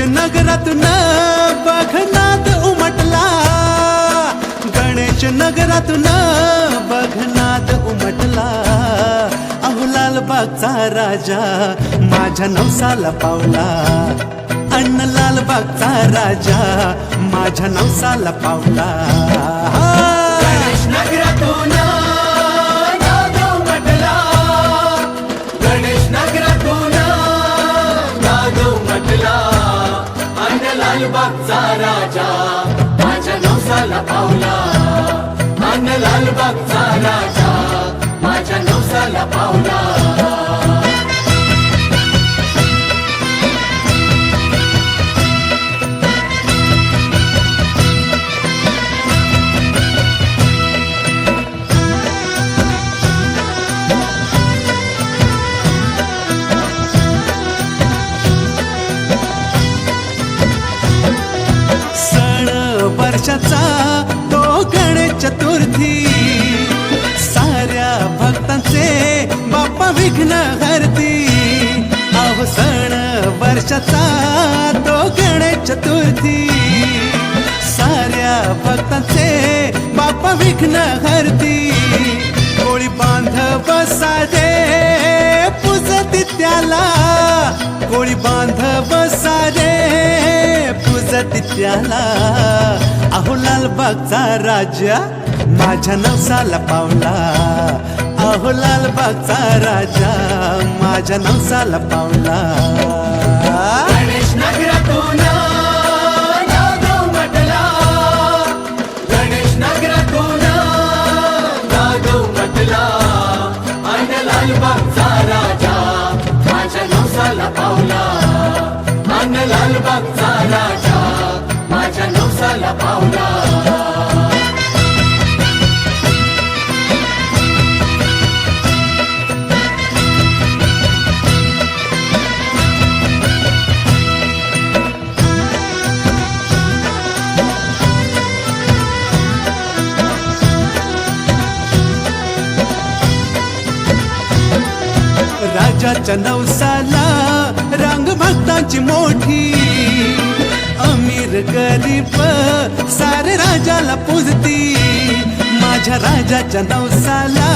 नगरातून बघनात उमटला. गणेश नगरातून बघनात उमटला. अहुलाल बागचा राजा माझ्या नवसाला पावला. अण्ण बागचा राजा माझ्या नवसाला पावला. गणेश नगरातून लालबागचा राजा. माझ्या नवसाला पावला. अन्न लालबागचा राजा. माझ्या नवसाला पावला. चतुर्थी. साऱ्या भक्तांचे बाप्पा विघ्न हरती. अहो सण वर्षाचा तो गणेश चतुर्थी. साऱ्या भक्तांचे बाप्पा विघ्न हरती. कोळी बांधव साजे पुजती त्याला. कोळी बांधव साजे पुजती त्याला. लालबागचा राजा माझ्या नवसाला पावला. अहो लालबागचा राजा माझ्या नवसाला पावला. गणेश नगरातून गणेश नगरातून नाद उमटला अन्न लालबागचा राजा माझ्या नवसाला पावला. अन्न लालबागचा राजा माझ्या नवसाला पावला. राजाच्या नवसाला रंग भक्तांची मोठी. अमीर गरीब सारे राजाला पुजती. माझ्या राजाच्या नवसाला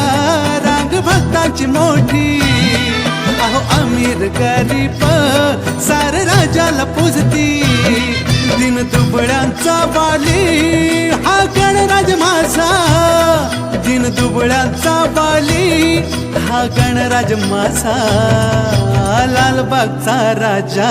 रंग भक्तांची मोठी. अहो अमीर गरीब सारे राजाला पुजती. दिन दुबळ्यांचा बाली हा गणराज माझा. दिन दुबळ्यांचा बाली हा गणराज माझा लालबागचा राजा.